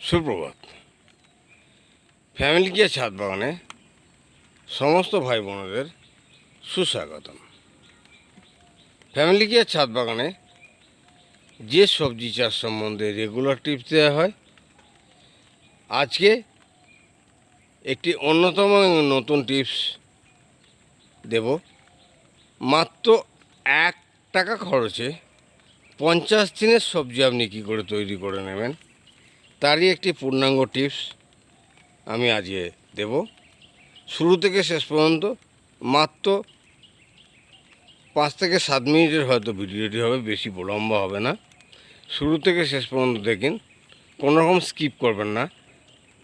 সুপ্রভাত। ফ্যামিলি গিয়ে ছাদ বাগানে সমস্ত ভাই বোনদের সুস্বাগতম। ফ্যামিলি গিয়ে ছাদ বাগানে যে সবজি চাষ সম্বন্ধে রেগুলার টিপস দেওয়া হয়, আজকে একটি অন্যতম নতুন টিপস দেব। মাত্র এক টাকা খরচে পঞ্চাশ দিনের সবজি আপনি কী করে তৈরি করে নেবেন? তারই একটি পূর্ণাঙ্গ টিপস আমি আজকে দেব। শুরু থেকে শেষ পর্যন্ত মাত্র পাঁচ থেকে সাত মিনিটের হয়তো ভিডিওটি হবে, বেশি লম্বা হবে না। শুরু থেকে শেষ পর্যন্ত দেখুন, কোনো রকম স্কিপ করবেন না।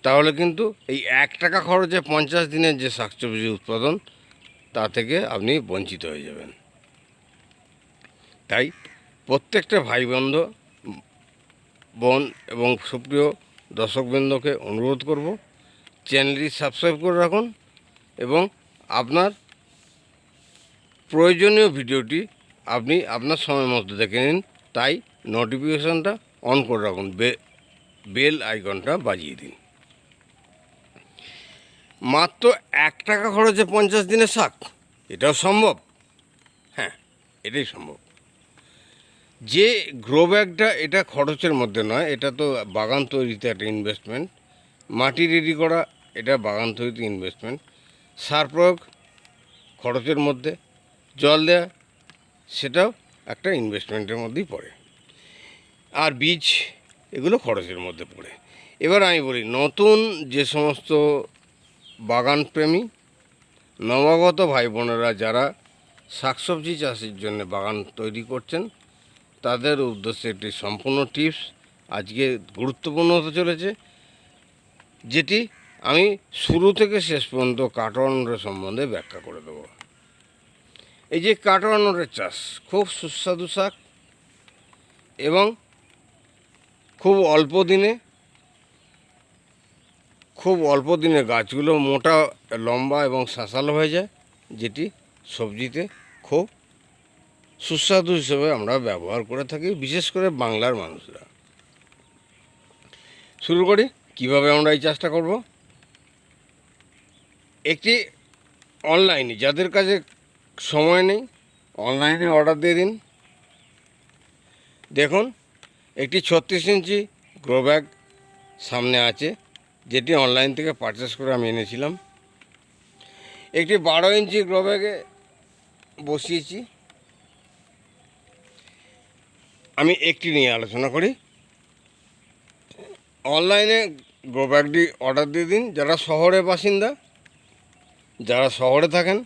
তাহলে কিন্তু এই এক টাকা খরচে পঞ্চাশ দিনের যে শাকসবজি উৎপাদন, তা থেকে আপনি বঞ্চিত হয়ে যাবেন। তাই প্রত্যেকটা ভাই বন্ধু বোন এবং সুপ্রিয় দর্শকবৃন্দকে অনুরোধ করব, চ্যানেলটি সাবস্ক্রাইব করে রাখুন এবং আপনার প্রয়োজনীয় ভিডিওটি আপনি আপনার সময় মতো দেখে নিন, তাই নোটিফিকেশনটা অন করে রাখুন বেল আইকনটা বাজিয়ে দিন। মাত্র এক টাকা খরচে পঞ্চাশ দিনের শাক, এটাও সম্ভব? হ্যাঁ এটাই সম্ভব। যে গ্রো ব্যাগটা এটা খরচের মধ্যে নয়, এটা তো বাগান তৈরিতে একটা ইনভেস্টমেন্ট মাটি রেডি করা, এটা বাগান তৈরিতে ইনভেস্টমেন্ট সার প্রয়োগ খরচের মধ্যে, জল দেওয়া সেটাও একটা ইনভেস্টমেন্টের মধ্যেই পড়ে। আর বীজ, এগুলো খরচের মধ্যে পড়ে। এবার আমি বলি, নতুন যে সমস্ত বাগান প্রেমী, নবাগত ভাই বোনেরা যারা শাকসবজি চাষের জন্য বাগান তৈরি করছেন তাদের উদ্দেশ্যে একটি সম্পূর্ণ টিপস আজকে গুরুত্বপূর্ণ হতে চলেছে, যেটি আমি শুরু থেকে শেষ পর্যন্ত কাটোয়ানোর সম্বন্ধে ব্যাখ্যা করে দেব। এই যে কাটোয়ানোরের চাষ খুব সুস্বাদু শাক এবং খুব অল্প দিনে, খুব অল্প দিনে গাছগুলো মোটা, লম্বা এবং শাঁসালো হয়ে যায়, যেটি সবজিতে খুব সুস্বাদু হিসেবে আমরা ব্যবহার করে থাকি, বিশেষ করে বাংলার মানুষরা। শুরু করি, কীভাবে আমরা এই চাষটা করব? একটি অনলাইনে, যাদের কাছে সময় নেই, অনলাইনে অর্ডার দিয়ে দিন। দেখুন, একটি ছত্রিশ ইঞ্চি গ্রো ব্যাগ সামনে আছে, যেটি অনলাইন থেকে পারচেস করে আমি এনেছিলাম। একটি বারো ইঞ্চি গ্রো ব্যাগে বসিয়েছি। আমি একটি নিয়ে আলোচনা করি। অনলাইনে গ্রো ব্যাগটি অর্ডার দিয়ে দিন। যারা শহরের বাসিন্দা, যারা শহরে থাকেন,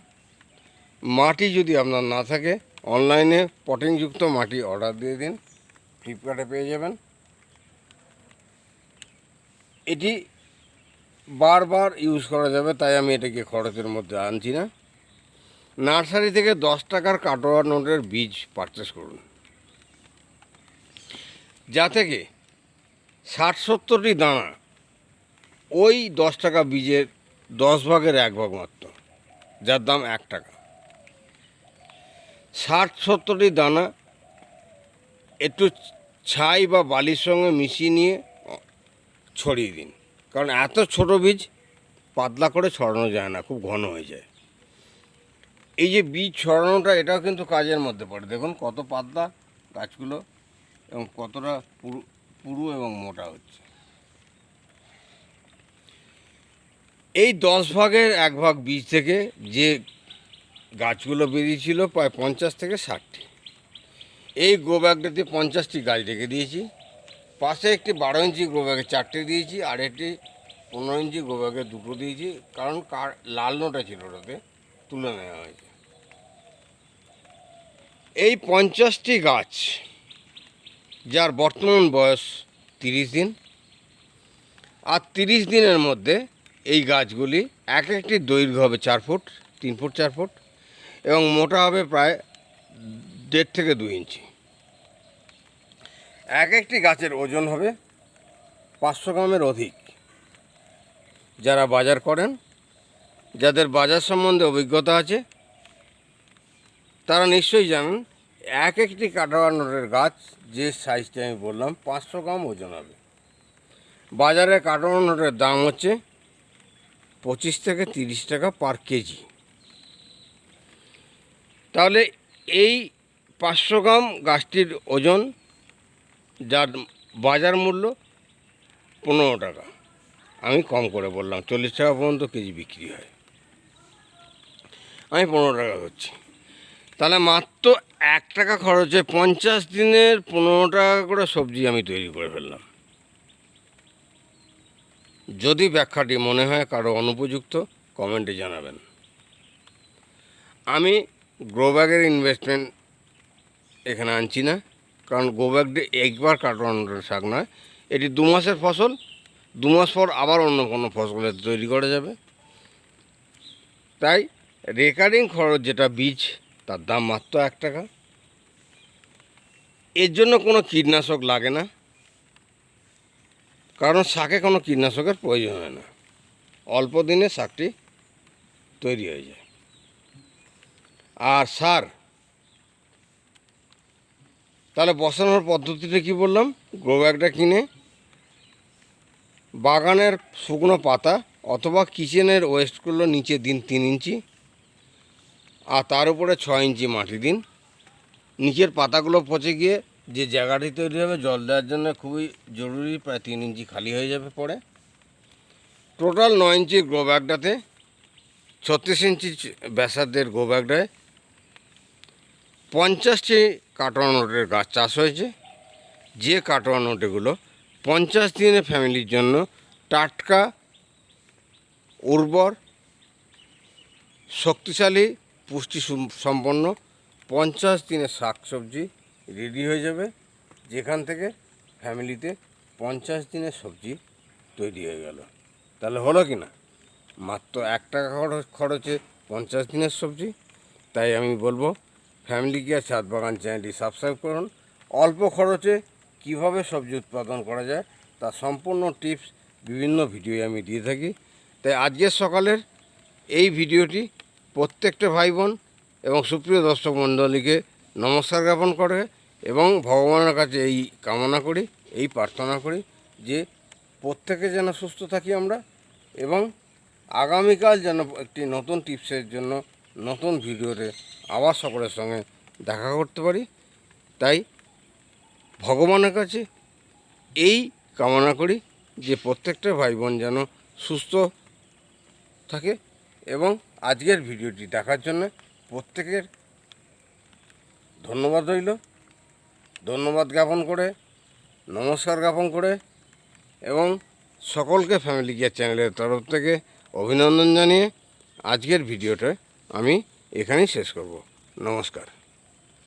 মাটি যদি আপনার না থাকে, অনলাইনে পটিংযুক্ত মাটি অর্ডার দিয়ে দিন। ফ্লিপকার্টে পেয়ে যাবেন। এটি বারবার ইউজ করা যাবে, তাই আমি এটাকে খরচের মধ্যে আনছি না। নার্সারি থেকে দশ টাকার কাটোয়া নোটের বীজ পারচেস করুন। যা থেকে ষাট সত্তরটি দানা, ওই দশ টাকা বীজের দশ ভাগের এক ভাগ মাত্র, যার দাম এক টাকা। ষাট সত্তরটি দানা একটু ছাই বা বালির সঙ্গে মিশিয়ে নিয়ে ছড়িয়ে দিন, কারণ এত ছোট বীজ পাতলা করে ছড়ানো যায় না, খুব ঘন হয়ে যায়। এই যে বীজ ছড়ানোটা, এটাও কিন্তু কাজের মধ্যে পড়ে। দেখুন কত পাতলা গাছগুলো এবং কতটা পুরু পুরু এবং মোটা হচ্ছে। এই দশ ভাগের এক ভাগ বীজ থেকে যে গাছগুলো বেরিয়েছিল প্রায় পঞ্চাশ থেকে ষাটটি। এই গ্রো ব্যাগটাতে পঞ্চাশটি গাছ রেখে দিয়েছি। পাশে একটি বারো ইঞ্চি গ্রো ব্যাগে চারটে দিয়েছি আর একটি পনেরো ইঞ্চি গ্রো ব্যাগে দুটো দিয়েছি। কারণ কার লাল নোটা ছিল ওটাতে, তুলে নেওয়া হয়েছে। এই পঞ্চাশটি গাছ যার বর্তমান বয়স তিরিশ দিন আর তিরিশ দিনের মধ্যে এই গাছগুলি এক একটি দৈর্ঘ্য হবে চার ফুট, তিন ফুট, চার ফুট এবং মোটা হবে প্রায় দেড় থেকে দুই ইঞ্চি। এক একটি গাছের ওজন হবে পাঁচশো গ্রামের অধিক। যারা বাজার করেন, যাদের বাজার সম্বন্ধে অভিজ্ঞতা আছে, তারা নিশ্চয়ই জানেন এক একটি কাটানোরের গাছ যে সাইজটা আমি বললাম, পাঁচশো গ্রাম ওজন হবে। বাজারে কার্টন নোটের দাম হচ্ছে পঁচিশ থেকে তিরিশ টাকা পার কেজি। তাহলে এই পাঁচশো গ্রাম গাছটির ওজন, যার বাজার মূল্য পনেরো টাকা। আমি কম করে বললাম, চল্লিশ টাকা পর্যন্ত কেজি বিক্রি হয়। আমি পনেরো টাকা করছি। তাহলে মাত্র এক টাকা খরচে পঞ্চাশ দিনের পনেরো টাকা করে সবজি আমি তৈরি করে ফেললাম। যদি ব্যাখ্যাটি মনে হয় কারও অনুপযুক্ত, কমেন্টে জানাবেন। আমি গ্রো ব্যাগের ইনভেস্টমেন্ট এখানে আনছি না, কারণ গ্রো ব্যাগটি একবার কাটানোর শাক নয়, এটি দু মাসের ফসল, দু মাস পর আবার অন্য কোনো ফসলের তৈরি করা যাবে। তাই রেকারিং খরচ যেটা বীজ তার দাম মাত্র এক টাকা। এর জন্য কোনো কীটনাশক লাগে না। কারণ শাকে কোনো কীটনাশকের প্রয়োজন হয় না। অল্প দিনে শাকটি তৈরি হয়ে যায়। আর সার, তাহলে বসানোর পদ্ধতিটা কি বললাম? গ্রো ব্যাগটা কিনে বাগানের শুকনো পাতা অথবা কিচেনের ওয়েস্টগুলো নিচে দিন তিন ইঞ্চি আর তার উপরে ছ ইঞ্চি মাটি দিন। নিচের পাতাগুলো পচে গিয়ে যে জায়গাটি তৈরি হবে, জল দেওয়ার জন্য খুবই জরুরি, প্রায় তিন ইঞ্চি খালি হয়ে যাবে পরে। টোটাল নয় ইঞ্চি গ্রো ব্যাগটাতে ছত্রিশ ইঞ্চি ব্যাসার্ধের গ্রো ব্যাগটায় পঞ্চাশটি কাটোয়া নোটের গাছ চাষ হয়েছে। যে কাটোয়া নোটেগুলো পঞ্চাশ দিনের ফ্যামিলির জন্য টাটকা, উর্বর, শক্তিশালী পুষ্টি সম্পন্ন পঞ্চাশ দিনের শাকসবজি রেডি হয়ে যাবে। যেখান থেকে ফ্যামিলিতে পঞ্চাশ দিনের সবজি তৈরি হয়ে গেল। তাহলে হলো কি না? মাত্র এক টাকা খরচ খরচে পঞ্চাশ দিনের সবজি। তাই আমি বলব ফ্যামিলি গিয়া ছাদ বাগান চ্যানেলটি সাবস্ক্রাইব করুন। অল্প খরচে কীভাবে সবজি উৎপাদন করা যায় তার সম্পূর্ণ টিপস বিভিন্ন ভিডিও আমি দিয়ে থাকি। তাই আজকের সকালের এই ভিডিওটি প্রত্যেকটা ভাই বোন এবং সুপ্রিয় দর্শক মণ্ডলীকে নমস্কার জ্ঞাপন করে এবং ভগবানের কাছে এই কামনা করি, এই প্রার্থনা করি যে প্রত্যেকে যেন সুস্থ থাকি আমরা এবং আগামীকাল যেন একটি নতুন টিপসের জন্য নতুন ভিডিওতে আবার সকলের সঙ্গে দেখা করতে পারি। তাই ভগবানের কাছে এই কামনা করি যে প্রত্যেকটা ভাই বোন যেন সুস্থ থাকে এবং আজকের ভিডিওটি দেখার জন্য প্রত্যেকের ধন্যবাদ রইল। ধন্যবাদ জ্ঞাপন করে, নমস্কার জ্ঞাপন করে এবং সকলকে ফ্যামিলি কেয়ার চ্যানেলের তরফ থেকে অভিনন্দন জানিয়ে আজকের ভিডিওটা আমি এখানেই শেষ করব। নমস্কার।